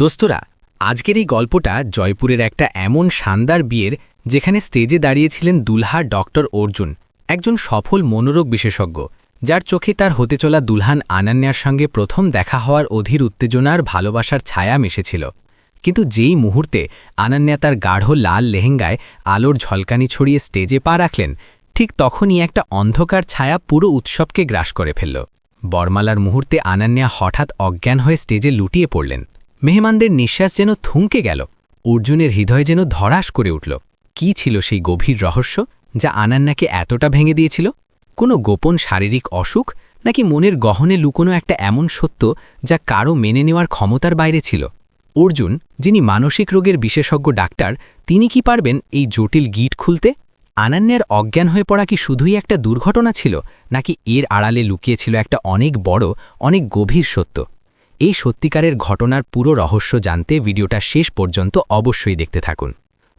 দোস্তরা, আজকের এই গল্পটা জয়পুরের একটা এমন শানদার বিয়ের যেখানে স্টেজে দাঁড়িয়েছিলেন দুলহা ডক্টর অর্জুন, একজন সফল মনোরোগ বিশেষজ্ঞ, যার চোখে তার হতে চলা দুলহান আনান্যার সঙ্গে প্রথম দেখা হওয়ার অধীর উত্তেজনার ভালোবাসার ছায়া মিশেছিল। কিন্তু যেই মুহূর্তে আনান্যা তার গাঢ় লাল লেহেঙ্গায় আলোর ঝলকানি ছড়িয়ে স্টেজে পা রাখলেন, ঠিক তখনই একটা অন্ধকার ছায়া পুরো উৎসবকে গ্রাস করে ফেলল। বরমালার মুহূর্তে আনান্যা হঠাৎ অজ্ঞান হয়ে স্টেজে লুটিয়ে পড়লেন। মেহমানদের নিঃশ্বাস যেন থুমকে গেল। অর্জুনের হৃদয় যেন ধরাস করে উঠল। কি ছিল সেই গভীর রহস্য যা আনান্নাকে এতটা ভেঙে দিয়েছিল? কোনো গোপন শারীরিক অসুখ নাকি মনের গহনে লুকোনো একটা এমন সত্য যা কারও মেনে নেওয়ার ক্ষমতার বাইরে ছিল? অর্জুন, যিনি মানসিক রোগের বিশেষজ্ঞ ডাক্তার, তিনি কি পারবেন এই জটিল গিট খুলতে? আনান্যার অজ্ঞান হয়ে পড়া কি শুধুই একটা দুর্ঘটনা ছিল, নাকি এর আড়ালে লুকিয়েছিল একটা অনেক বড়, অনেক গভীর সত্য? এই সত্যিকারের ঘটনার পুরো রহস্য জানতে ভিডিওটা শেষ পর্যন্ত অবশ্যই দেখতে থাকুন।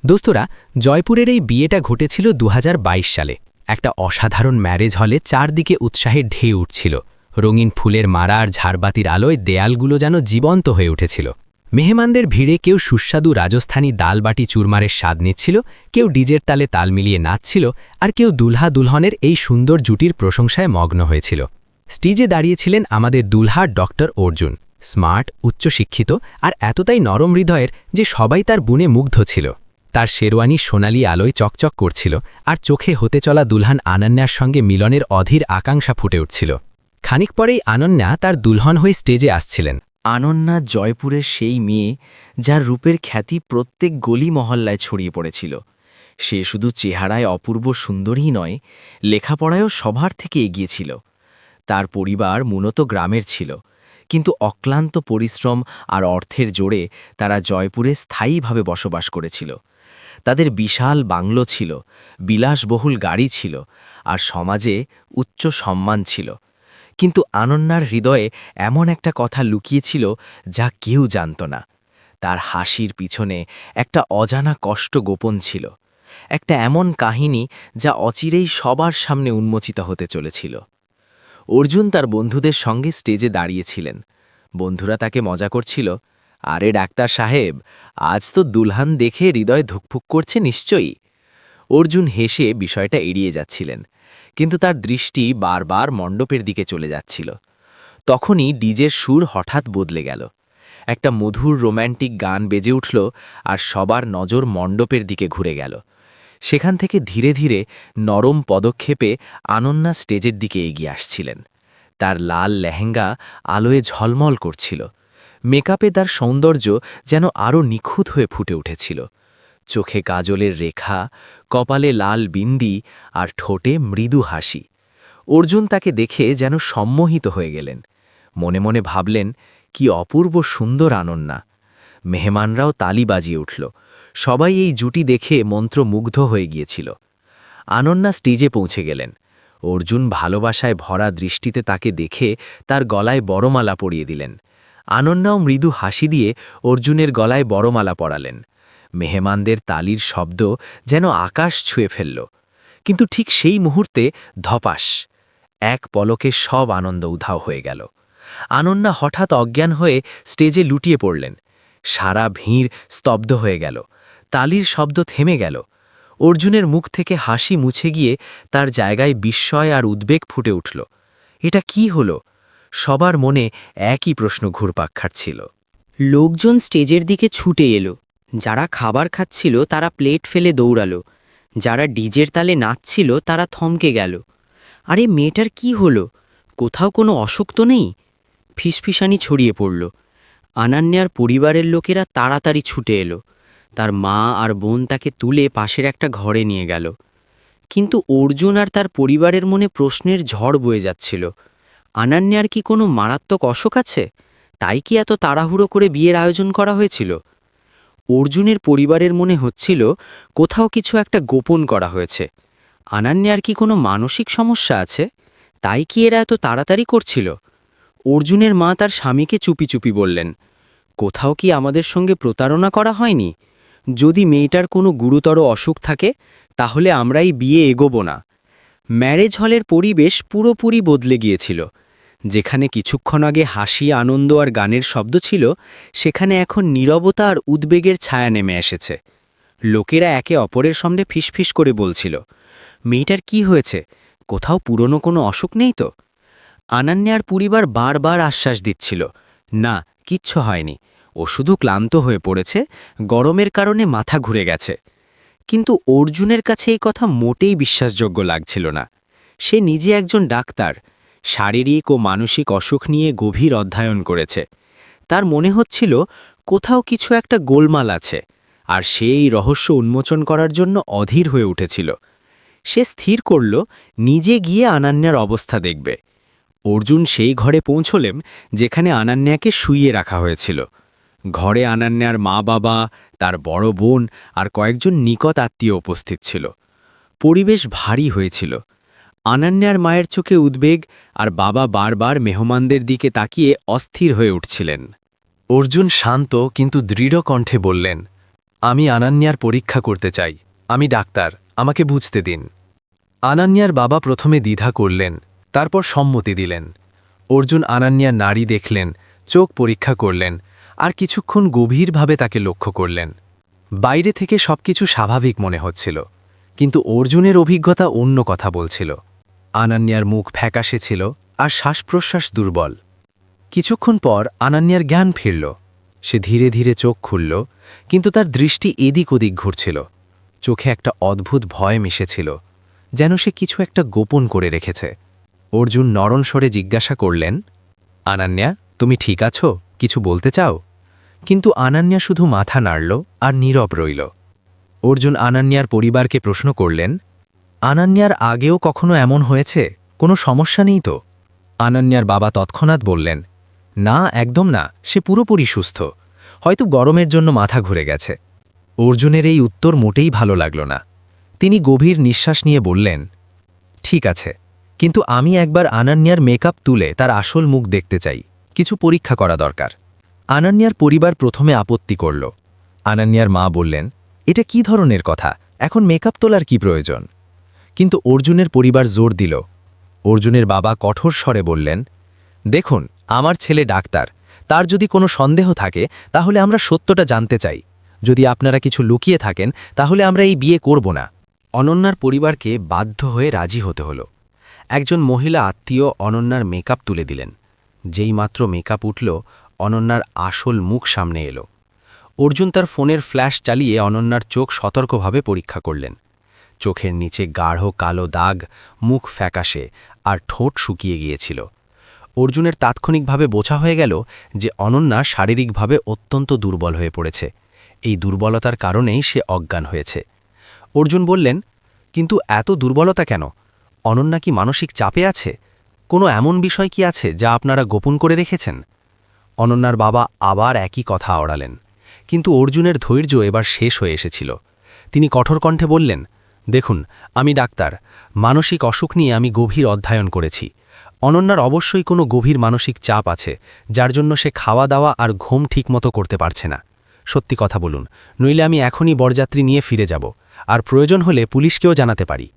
দোস্তরা, জয়পুরের এই বিয়েটা ঘটেছিল দু হাজার বাইশ সালে। একটা অসাধারণ ম্যারেজ হলে চারদিকে উৎসাহে ঢেউ উঠছিল। রঙিন ফুলের মারা আর ঝাড়বাতির আলোয় দেয়ালগুলো যেন জীবন্ত হয়ে উঠেছিল। মেহমানদের ভিড়ে কেউ সুস্বাদু রাজস্থানী দালবাটি চুরমারের স্বাদ নিচ্ছিল, কেউ ডিজের তালে তাল মিলিয়ে নাচছিল, আর কেউ দুলহা দুলহনের এই সুন্দর জুটির প্রশংসায় মগ্ন হয়েছিল। স্টিজে দাঁড়িয়েছিলেন আমাদের দুলহা ডক্টর অর্জুন। স্মার্ট, উচ্চশিক্ষিত আর এতটাই নরম হৃদয়ের যে সবাই তার বুনে মুগ্ধ ছিল। তার শেরওয়ানি সোনালি আলোয় চকচক করছিল আর চোখে হতে চলা দুলহান আনন্যার সঙ্গে মিলনের অধীর আকাঙ্ক্ষা ফুটে উঠছিল। খানিক পরেই আনন্যা তার দুলহন হয়ে স্টেজে আসছিলেন। আনন্যা জয়পুরের সেই মেয়ে যার রূপের খ্যাতি প্রত্যেক গলি মহল্লায় ছড়িয়ে পড়েছিল। সে শুধু চেহারায় অপূর্ব সুন্দরী নয়, লেখাপড়ায়ও সবার থেকে এগিয়েছিল তার পরিবার মূলত গ্রামের ছিল। কিন্তু অক্লান্ত পরিশ্রম আর অর্থের জোরে তারা জয়পুরে স্থায়ীভাবে বসবাস করেছিল। তাদের বিশাল বাংলো ছিল, বিলাসবহুল গাড়ি ছিল আর সমাজে উচ্চ সম্মান ছিল। কিন্তু আনন্যার হৃদয়ে এমন একটা কথা লুকিয়েছিল যা কেউ জানত না। তার হাসির পিছনে একটা অজানা কষ্ট গোপন ছিল, একটা এমন কাহিনী যা অচিরেই সবার সামনে উন্মোচিত হতে চলেছিল। অর্জুন তার বন্ধুদের সঙ্গে স্টেজে দাঁড়িয়েছিলেন। বন্ধুরা তাকে মজা করছিল। আরে ডাক্তার সাহেব, আজ তো দুলহান দেখে হৃদয় ধুকফুক করছে নিশ্চয়ই। অর্জুন হেসে বিষয়টা এড়িয়ে যাচ্ছিলেন, কিন্তু তার দৃষ্টি বারবার মণ্ডপের দিকে চলে যাচ্ছিল। তখনই ডিজের সুর হঠাৎ বদলে গেল। একটা মধুর রোম্যান্টিক গান বেজে উঠল আর সবার নজর মণ্ডপের দিকে ঘুরে গেল। সেখান থেকে ধীরে ধীরে নরম পদক্ষেপে আনন্যা স্টেজের দিকে এগিয়ে আসছিলেন। তার লাল লেহেঙ্গা আলোয় ঝলমল করছিল। মেকআপে তার সৌন্দর্য যেন আরও নিখুঁত হয়ে ফুটে উঠেছিল। চোখে কাজলের রেখা, কপালে লাল বিন্দি আর ঠোঁটে মৃদু হাসি। অর্জুন তাকে দেখে যেন সম্মোহিত হয়ে গেলেন। মনে মনে ভাবলেন, কি অপূর্ব সুন্দর আনন্যা। মেহমানরাও তালি বাজিয়ে উঠল। সবাই এই জুটি দেখে মন্ত্রমুগ্ধ হয়ে গিয়েছিল। আনন্যা স্টেজে পৌঁছে গেলেন। অর্জুন ভালোবাসায় ভরা দৃষ্টিতে তাকে দেখে তার গলায় বড়মালা পরিয়ে দিলেন। আনন্যাও মৃদু হাসি দিয়ে অর্জুনের গলায় বড়মালা পরালেন। মেহমানদের তালির শব্দ যেন আকাশ ছুঁয়ে ফেলল। কিন্তু ঠিক সেই মুহূর্তে ধপাস, এক পলকে সব আনন্দ উধাও হয়ে গেল। আনন্যা হঠাৎ অজ্ঞান হয়ে স্টেজে লুটিয়ে পড়লেন। সারা ভিড় স্তব্ধ হয়ে গেল। তালির শব্দ থেমে গেল। অর্জুনের মুখ থেকে হাসি মুছে গিয়ে তার জায়গায় বিস্ময় আর উদ্বেগ ফুটে উঠল। এটা কি হল? সবার মনে একই প্রশ্ন ঘুরপাক খাচ্ছিল লোকজন স্টেজের দিকে ছুটে এলো। যারা খাবার খাচ্ছিল তারা প্লেট ফেলে দৌড়ালো। যারা ডিজের তালে নাচছিল তারা থমকে গেল। আরে, মেয়েটার কি হলো? কোথাও কোনো অসুখ তো নেই? ফিসফিসানি ছড়িয়ে পড়ল। আনান্যার পরিবারের লোকেরা তাড়াতাড়ি ছুটে এলো। তার মা আর বোন তাকে তুলে পাশের একটা ঘরে নিয়ে গেল। কিন্তু অর্জুন আর তার পরিবারের মনে প্রশ্নের ঝড় বয়ে যাচ্ছিল। আনান্যার কি কোনো মারাত্মক অসুখ আছে? তাই কি এত তাড়াহুড়ো করে বিয়ের আয়োজন করা হয়েছিল? অর্জুনের পরিবারের মনে হচ্ছিল, কোথাও কিছু একটা গোপন করা হয়েছে। আনান্যার কি কোনো মানসিক সমস্যা আছে? তাই কি এরা এত তাড়াতাড়ি করছিল? অর্জুনের মা তার স্বামীকে চুপি চুপি বললেন, কোথাও কি আমাদের সঙ্গে প্রতারণা করা হয়নি? যদি মেয়েটার কোনো গুরুতর অসুখ থাকে, তাহলে আমরাই বিয়ে এগোবো না। ম্যারেজ হলের পরিবেশ পুরোপুরি বদলে গিয়েছিল। যেখানে কিছুক্ষণ আগে হাসি, আনন্দ আর গানের শব্দ ছিল, সেখানে এখন নীরবতা আর উদ্বেগের ছায়া নেমে এসেছে। লোকেরা একে অপরের সামনে ফিসফিস করে বলছিল, মেয়েটার কি হয়েছে? কোথাও পুরনো কোনো অসুখ নেই তো? আনান্যার পরিবার বারবার আশ্বাস দিচ্ছিল, না, কিচ্ছু হয়নি। ও শুধু ক্লান্ত হয়ে পড়েছে, গরমের কারণে মাথা ঘুরে গেছে। কিন্তু অর্জুনের কাছে এই কথা মোটেই বিশ্বাসযোগ্য লাগছিল না। সে নিজে একজন ডাক্তার, শারীরিক ও মানসিক অসুখ নিয়ে গভীর অধ্যয়ন করেছে। তার মনে হচ্ছিল, কোথাও কিছু একটা গোলমাল আছে, আর সে এই রহস্য উন্মোচন করার জন্য অধীর হয়ে উঠেছিল। সে স্থির করল, নিজে গিয়ে আনান্যার অবস্থা দেখবে। অর্জুন সেই ঘরে পৌঁছলেম যেখানে আনান্যাকে শুইয়ে রাখা হয়েছিল। ঘরে আনান্যার মা বাবা তার বড় বোন আর কয়েকজন নিকট আত্মীয় উপস্থিত ছিল। পরিবেশ ভারী হয়েছিল। আনান্যার মায়ের চোখে উদ্বেগ আর বাবা বারবার মেহমানদের দিকে তাকিয়ে অস্থির হয়ে উঠছিলেন। অর্জুন শান্ত কিন্তু দৃঢ় কণ্ঠে বললেন, আমি আনান্যার পরীক্ষা করতে চাই। আমি ডাক্তার, আমাকে বুঝতে দিন। আনান্যার বাবা প্রথমে দ্বিধা করলেন, তারপর সম্মতি দিলেন। অর্জুন আনান্যার নারী দেখলেন, চোখ পরীক্ষা করলেন আর কিছুক্ষণ গভীরভাবে তাকে লক্ষ্য করলেন। বাইরে থেকে সবকিছু স্বাভাবিক মনে হচ্ছিল, কিন্তু অর্জুনের অভিজ্ঞতা অন্য কথা বলছিল। আনান্যার মুখ ফ্যাকাশে ছিল আর শ্বাস প্রশ্বাস দুর্বল। কিছুক্ষণ পর আনান্যার জ্ঞান ফিরল। সে ধীরে ধীরে চোখ খুলল, কিন্তু তার দৃষ্টি এদিক ওদিক ঘুরছিল। চোখে একটা অদ্ভুত ভয় মিশেছিল, যেন সে কিছু একটা গোপন করে রেখেছে। অর্জুন নরণ স্বরে জিজ্ঞাসা করলেন, আনান্যা, তুমি ঠিক আছো? কিছু বলতে চাও? কিন্তু আনান্যা শুধু মাথা নাড়ল আর নীরব রইল। অর্জুন আনান্যার পরিবারকে প্রশ্ন করলেন, আনান্যার আগেও কখনো এমন হয়েছে? কোনো সমস্যা নেই তো? আনান্যার বাবা তৎক্ষণাৎ বললেন, না, একদম না, সে পুরোপুরি সুস্থ। হয়তো গরমের জন্য মাথা ঘুরে গেছে। অর্জুনের এই উত্তর মোটেই ভালো লাগল না। তিনি গভীর নিঃশ্বাস নিয়ে বললেন, ঠিক আছে, কিন্তু আমি একবার আনান্যার মেকআপ তুলে তার আসল মুখ দেখতে চাই। কিছু পরীক্ষা করা দরকার। আনান্যার পরিবার প্রথমে আপত্তি করল। আনান্যার মা বললেন, এটা কি ধরনের কথা? এখন মেকআপ তোলার কি প্রয়োজন? কিন্তু অর্জুনের পরিবার জোর দিল। অর্জুনের বাবা কঠোর স্বরে বললেন, দেখুন, আমার ছেলে ডাক্তার। তার যদি কোনো সন্দেহ থাকে, তাহলে আমরা সত্যটা জানতে চাই। যদি আপনারা কিছু লুকিয়ে থাকেন, তাহলে আমরা এই বিয়ে করব না। অনন্যার পরিবারকে বাধ্য হয়ে রাজি হতে হলো। একজন মহিলা আত্মীয় অনন্যার মেকআপ তুলে দিলেন। যেই মাত্র মেকআপ উঠল, অনন্যার আসল মুখ সামনে এলো। অর্জুন তার ফোনের ফ্ল্যাশ চালিয়ে অনন্যার চোখ সতর্কভাবে পরীক্ষা করলেন। চোখের নিচে গাঢ় কালো দাগ, মুখ ফ্যাকাশে আর ঠোঁট শুকিয়ে গিয়েছিল। অর্জুনের তাৎক্ষণিকভাবে বোঝা হয়ে গেল যে অনন্যা শারীরিকভাবে অত্যন্ত দুর্বল হয়ে পড়েছে। এই দুর্বলতার কারণেই সে অজ্ঞান হয়েছে। অর্জুন বললেন, কিন্তু এত দুর্বলতা কেন? অনন্যা কি মানসিক চাপে আছে? কোনো এমন বিষয় কি আছে যা আপনারা গোপন করে রেখেছেন? অনন্যার বাবা আবার একই কথা আওড়ালেন কিন্তু অর্জুনের ধৈর্য এবার শেষ হয়ে এসেছিল। তিনি কঠোর কণ্ঠে বললেন, দেখুন, আমি ডাক্তার। মানসিক অসুখ নিয়ে আমি গভীর অধ্যয়ন করেছি। অনন্যার অবশ্যই কোনো গভীর মানসিক চাপ আছে, যার জন্য সে খাওয়া দাওয়া আর ঘুম ঠিকমতো করতে পারছে না। সত্যি কথা বলুন, নইলে আমি এখনই বরযাত্রী নিয়ে ফিরে যাব। আর প্রয়োজন হলে পুলিশকেও জানাতে পারি।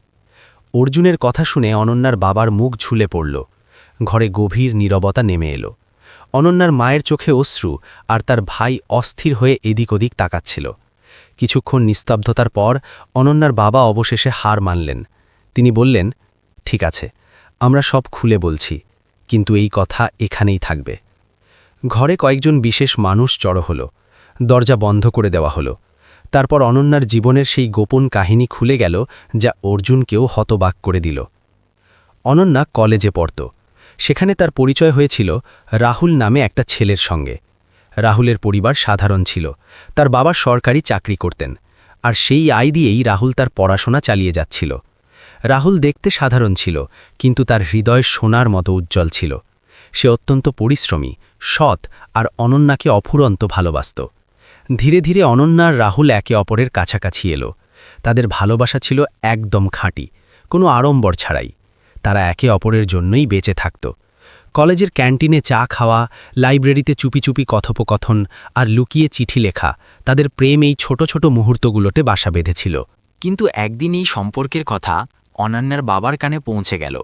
অর্জুনের কথা শুনে অনন্যার বাবার মুখ ঝুলে পড়ল। ঘরে গভীর নীরবতা নেমে এলো। অনন্যার মায়ের চোখে অশ্রু আর তার ভাই অস্থির হয়ে এদিক ওদিক তাকাচ্ছিল। কিছুক্ষণ নিস্তব্ধতার পর অনন্যার বাবা অবশেষে হার মানলেন। তিনি বললেন, ঠিক আছে, আমরা সব খুলে বলছি, কিন্তু এই কথা এখানেই থাকবে। ঘরে কয়েকজন বিশেষ মানুষ জড়ো হল। দরজা বন্ধ করে দেওয়া হলো। তারপর অনন্যার জীবনের সেই গোপন কাহিনী খুলে গেল, যা অর্জুনকেও হতবাক করে দিল। অনন্যা কলেজে পড়ত। সেখানে তার পরিচয় হয়েছিল রাহুল নামে একটা ছেলের সঙ্গে। রাহুলের পরিবার সাধারণ ছিল। তার বাবা সরকারি চাকরি করতেন। আর সেই আয় দিয়েই রাহুল তার পড়াশোনা চালিয়ে যাচ্ছিল। রাহুল দেখতে সাধারণ ছিল, কিন্তু তার হৃদয় সোনার মতো উজ্জ্বল ছিল। সে অত্যন্ত পরিশ্রমী, সৎ আর অনন্যাকে অফুরন্ত ভালোবাসত। ধীরে ধীরে অনন্যার রাহুল একে অপরের কাছাকাছি এলো। তাদের ভালোবাসা ছিল একদম খাঁটি, কোনো আড়ম্বর ছাড়াই। তারা একে অপরের জন্যই বেঁচে থাকত। কলেজের ক্যান্টিনে চা খাওয়া, লাইব্রেরিতে চুপি চুপি কথোপকথন আর লুকিয়ে চিঠি লেখা তাদের প্রেম এই ছোট ছোট মুহূর্তগুলোতে বাসা বেঁধেছিল। কিন্তু একদিন এই সম্পর্কের কথা অনান্যার বাবার কানে পৌঁছে গেল।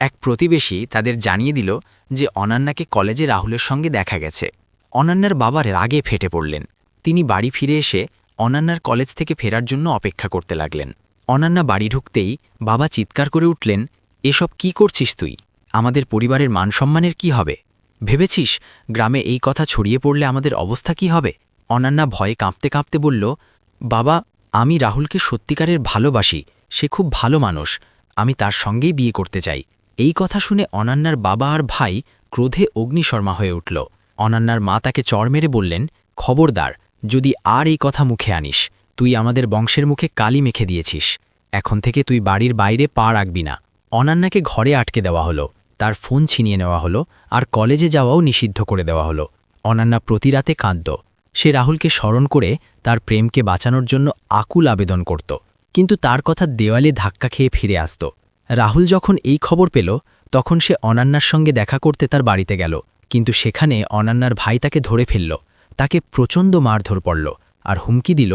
এক প্রতিবেশী তাদের জানিয়ে দিল যে অনান্যাকে কলেজে রাহুলের সঙ্গে দেখা গেছে। অনান্যার বাবার রাগে ফেটে পড়লেন। তিনি বাড়ি ফিরে এসে অনান্যার কলেজ থেকে ফেরার জন্য অপেক্ষা করতে লাগলেন। অনান্যা বাড়ি ঢুকতেই বাবা চিৎকার করে উঠলেন, এসব কি করছিস তুই? আমাদের পরিবারের মানসম্মানের কি হবে? ভেবেছিস গ্রামে এই কথা ছড়িয়ে পড়লে আমাদের অবস্থা কি হবে? অনান্যা ভয়ে কাঁপতে কাঁপতে বলল, বাবা, আমি রাহুলকে সত্যিকারের ভালোবাসি। সে খুব ভালো মানুষ। আমি তার সঙ্গেই বিয়ে করতে চাই। এই কথা শুনে অনান্যার বাবা আর ভাই ক্রোধে অগ্নিশর্মা হয়ে উঠল। অনান্যার মা তাকে চড় মেরে বললেন, খবরদার যদি আর এই কথা মুখে আনিস, তুই আমাদের বংশের মুখে কালি মেখে দিয়েছিস। এখন থেকে তুই বাড়ির বাইরে পা রাখবি না। অনান্যাকে ঘরে আটকে দেওয়া হলো, তার ফোন ছিনিয়ে নেওয়া হলো, আর কলেজে যাওয়াও নিষিদ্ধ করে দেওয়া হলো। অনান্যা প্রতি রাতে কাঁদত। সে রাহুলকে স্মরণ করে তার প্রেমকে বাঁচানোর জন্য আকুল আবেদন করত, কিন্তু তার কথা দেওয়ালে ধাক্কা খেয়ে ফিরে আসত। রাহুল যখন এই খবর পেল, তখন সে অনান্যার সঙ্গে দেখা করতে তার বাড়িতে গেল, কিন্তু সেখানে অনান্যার ভাই তাকে ধরে ফেলল। তাকে প্রচণ্ড মারধর পড়ল আর হুমকি দিল,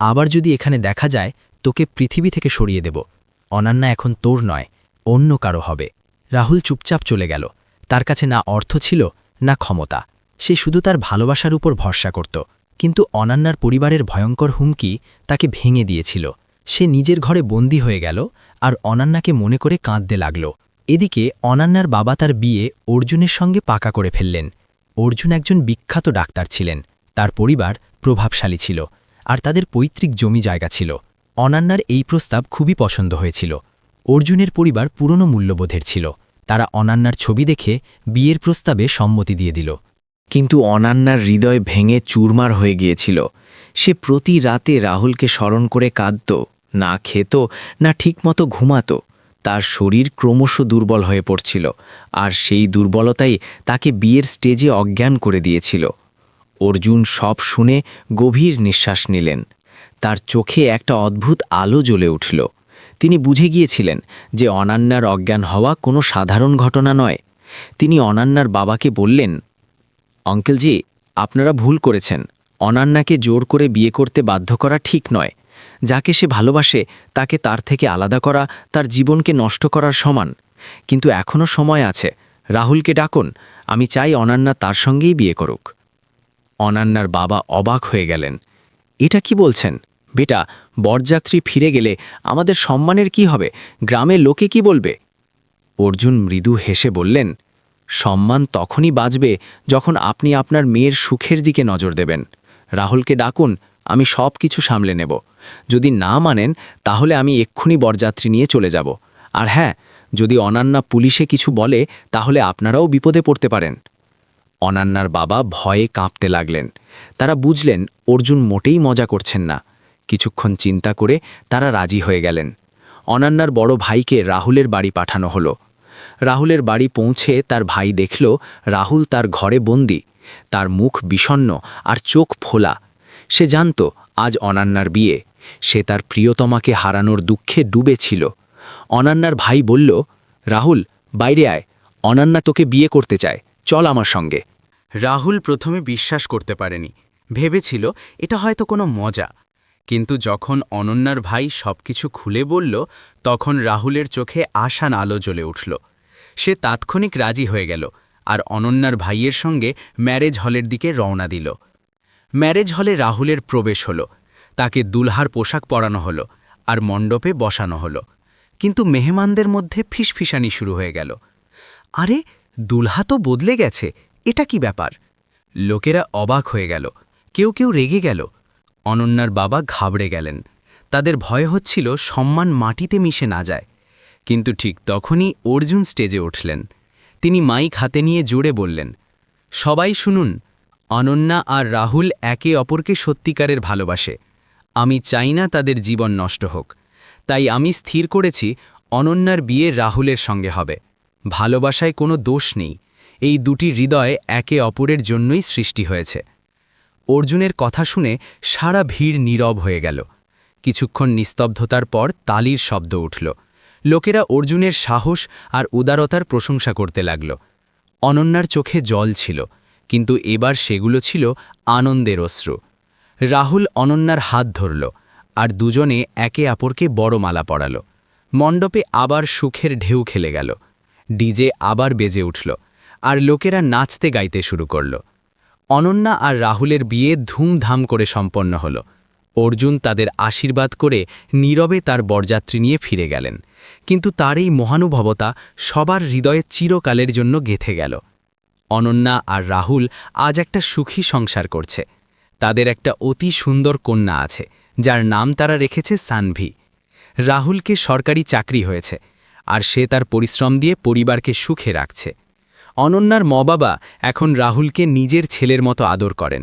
আবার যদি এখানে দেখা যায়, তোকে পৃথিবী থেকে সরিয়ে দেব। অনান্যা এখন তোর নয়, অন্য কারও হবে। রাহুল চুপচাপ চলে গেল। তার কাছে না অর্থ ছিল, না ক্ষমতা। সে শুধু তার ভালোবাসার উপর ভরসা করত। কিন্তু অনান্যার পরিবারের ভয়ঙ্কর হুমকি তাকে ভেঙে দিয়েছিল। সে নিজের ঘরে বন্দি হয়ে গেল আর অনান্যাকে মনে করে কাঁদতে লাগল। এদিকে অনান্যার বাবা তার বিয়ে অর্জুনের সঙ্গে পাকা করে ফেললেন। অর্জুন একজন বিখ্যাত ডাক্তার ছিলেন। তার পরিবার প্রভাবশালী ছিল, আর তাদের পৈতৃক জমি জায়গা ছিল। অনান্যার এই প্রস্তাব খুবই পছন্দ হয়েছিল। অর্জুনের পরিবার পুরনো মূল্যবোধের ছিল। তারা অনান্যার ছবি দেখে বিয়ের প্রস্তাবে সম্মতি দিয়ে দিল। কিন্তু অনান্যার হৃদয় ভেঙে চুরমার হয়ে গিয়েছিল। সে প্রতি রাতে রাহুলকে স্মরণ করে কাঁদত, না খেত, না ঠিকমতো ঘুমাত। তার শরীর ক্রমশ দুর্বল হয়ে পড়ছিল, আর সেই দুর্বলতাই তাকে বিয়ের স্টেজে অজ্ঞান করে দিয়েছিল। অর্জুন সব শুনে গভীর নিঃশ্বাস নিলেন। তার চোখে একটা অদ্ভুত আলো জ্বলে উঠল। তিনি বুঝে গিয়েছিলেন যে অনান্যার অজ্ঞান হওয়া কোনো সাধারণ ঘটনা নয়। তিনি অনান্যার বাবাকে বললেন, অঙ্কেলজি, আপনারা ভুল করেছেন। অনান্যাকে জোর করে বিয়ে করতে বাধ্য করা ঠিক নয়। যাকে সে ভালোবাসে, তাকে তার থেকে আলাদা করা, তার জীবনকে নষ্ট করার সমান। কিন্তু এখনও সময় আছে। রাহুলকে ডাকুন, আমি চাই অনান্যা তার সঙ্গেই বিয়ে করুক। অনান্যার বাবা অবাক হয়ে গেলেন। এটা কি বলছেন? বেটা, বরযাত্রী ফিরে গেলে আমাদের সম্মানের কি হবে? গ্রামের লোকে কি বলবে? অর্জুন মৃদু হেসে বললেন, সম্মান তখনই বাঁচবে যখন আপনি আপনার মেয়ের সুখের দিকে নজর দেবেন। রাহুলকে ডাকুন, আমি সব কিছু সামলে নেব। যদি না মানেন, তাহলে আমি এক্ষুনি বরযাত্রী নিয়ে চলে যাব। আর হ্যাঁ যদি অনান্যা পুলিশে কিছু বলে, তাহলে আপনারাও বিপদে পড়তে পারেন। অনান্যার বাবা ভয়ে কাঁপতে লাগলেন। তারা বুঝলেন, অর্জুন মোটেই মজা করছেন না। কিছুক্ষণ চিন্তা করে তারা রাজি হয়ে গেলেন। অনান্যার বড় ভাইকে রাহুলের বাড়ি পাঠানো হলো। রাহুলের বাড়ি পৌঁছে তার ভাই দেখল, রাহুল তার ঘরে বন্দি। তার মুখ বিষণ্ণ আর চোখ ফোলা। সে জানত, আজ অনান্যার বিয়ে। সে তার প্রিয়তমাকে হারানোর দুঃখে ডুবে ছিল অনান্যার ভাই বলল, রাহুল, বাইরে আয়। অনান্যা তোকে বিয়ে করতে চায়। চল আমার সঙ্গে। রাহুল প্রথমে বিশ্বাস করতে পারেনি। ভেবেছিল, এটা হয়তো কোনো মজা। কিন্তু যখন অনন্যার ভাই সবকিছু খুলে বলল, তখন রাহুলের চোখে আশান আলো জ্বলে উঠল। সে তাৎক্ষণিক রাজি হয়ে গেল আর অনন্যার ভাইয়ের সঙ্গে ম্যারেজ হলের দিকে রওনা দিল। ম্যারেজ হলে রাহুলের প্রবেশ হলো। তাকে দুলহার পোশাক পরানো হলো আর মণ্ডপে বসানো হলো। কিন্তু মেহমানদের মধ্যে ফিসফিসানি শুরু হয়ে গেল। আরে, দুলহা তো বদলে গেছে, এটা কি ব্যাপার? লোকেরা অবাক হয়ে গেল, কেউ কেউ রেগে গেল। অনন্যার বাবা ঘাবড়ে গেলেন। তাদের ভয় হচ্ছিল সম্মান মাটিতে মিশে না যায়। কিন্তু ঠিক তখনই অর্জুন স্টেজে উঠলেন। তিনি মাইক হাতে নিয়ে জোরে বললেন, সবাই শুনুন, অনন্যা আর রাহুল একে অপরকে সত্যিকারের ভালোবাসে। আমি চাই না তাদের জীবন নষ্ট হোক। তাই আমি স্থির করেছি অনন্যার বিয়ে রাহুলের সঙ্গে হবে। ভালোবাসায় কোনো দোষ নেই। এই দুটি হৃদয় একে অপরের জন্যই সৃষ্টি হয়েছে। অর্জুনের কথা শুনে সারা ভিড় নীরব হয়ে গেল। কিছুক্ষণ নিস্তব্ধতার পর তালির শব্দ উঠল। লোকেরা অর্জুনের সাহস আর উদারতার প্রশংসা করতে লাগল। অনন্যার চোখে জল ছিল, কিন্তু এবার সেগুলো ছিল আনন্দের অশ্রু। রাহুল অনন্যার হাত ধরল আর দুজনে একে অপরকে বড় মালা পড়াল মণ্ডপে আবার সুখের ঢেউ খেলে গেল। ডিজে আবার বেজে উঠল আর লোকেরা নাচতে গাইতে শুরু করল। অনন্যা আর রাহুলের বিয়ে ধুমধাম করে সম্পন্ন হল। অর্জুন তাদের আশীর্বাদ করে নীরবে তার বরযাত্রী নিয়ে ফিরে গেলেন। কিন্তু তার এই মহানুভবতা সবার হৃদয়ে চিরকালের জন্য গেথে গেল। অনন্যা আর রাহুল আজ একটা সুখী সংসার করছে। তাদের একটা অতি সুন্দর কন্যা আছে, যার নাম তারা রেখেছে সানভি। রাহুলকে সরকারি চাকরি হয়েছে, আর সে তার পরিশ্রম দিয়ে পরিবারকে সুখে রাখছে। অনন্যার ম বাবা এখন রাহুলকে নিজের ছেলের মতো আদর করেন।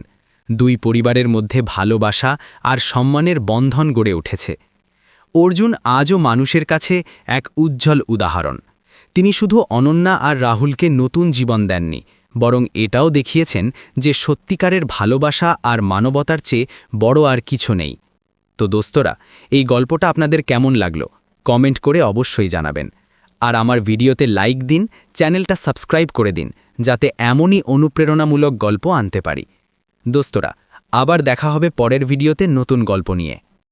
দুই পরিবারের মধ্যে ভালোবাসা আর সম্মানের বন্ধন গড়ে উঠেছে। অর্জুন আজও মানুষের কাছে এক উজ্জ্বল উদাহরণ। তিনি শুধু অনন্যা আর রাহুলকে নতুন জীবন দেননি বরং এটাও দেখিয়েছেন যে সত্যিকারের ভালোবাসা আর মানবতার চেয়ে বড় আর কিছু নেই। তো দোস্তরা, এই গল্পটা আপনাদের কেমন লাগল? কমেন্ট করে অবশ্যই জানাবেন। আর আমার ভিডিওতে লাইক দিন, চ্যানেলটা সাবস্ক্রাইব করে দিন, যাতে এমনই অনুপ্রেরণামূলক গল্প আনতে পারি। দোস্তরা, আবার দেখা হবে পরের ভিডিওতে নতুন গল্প নিয়ে।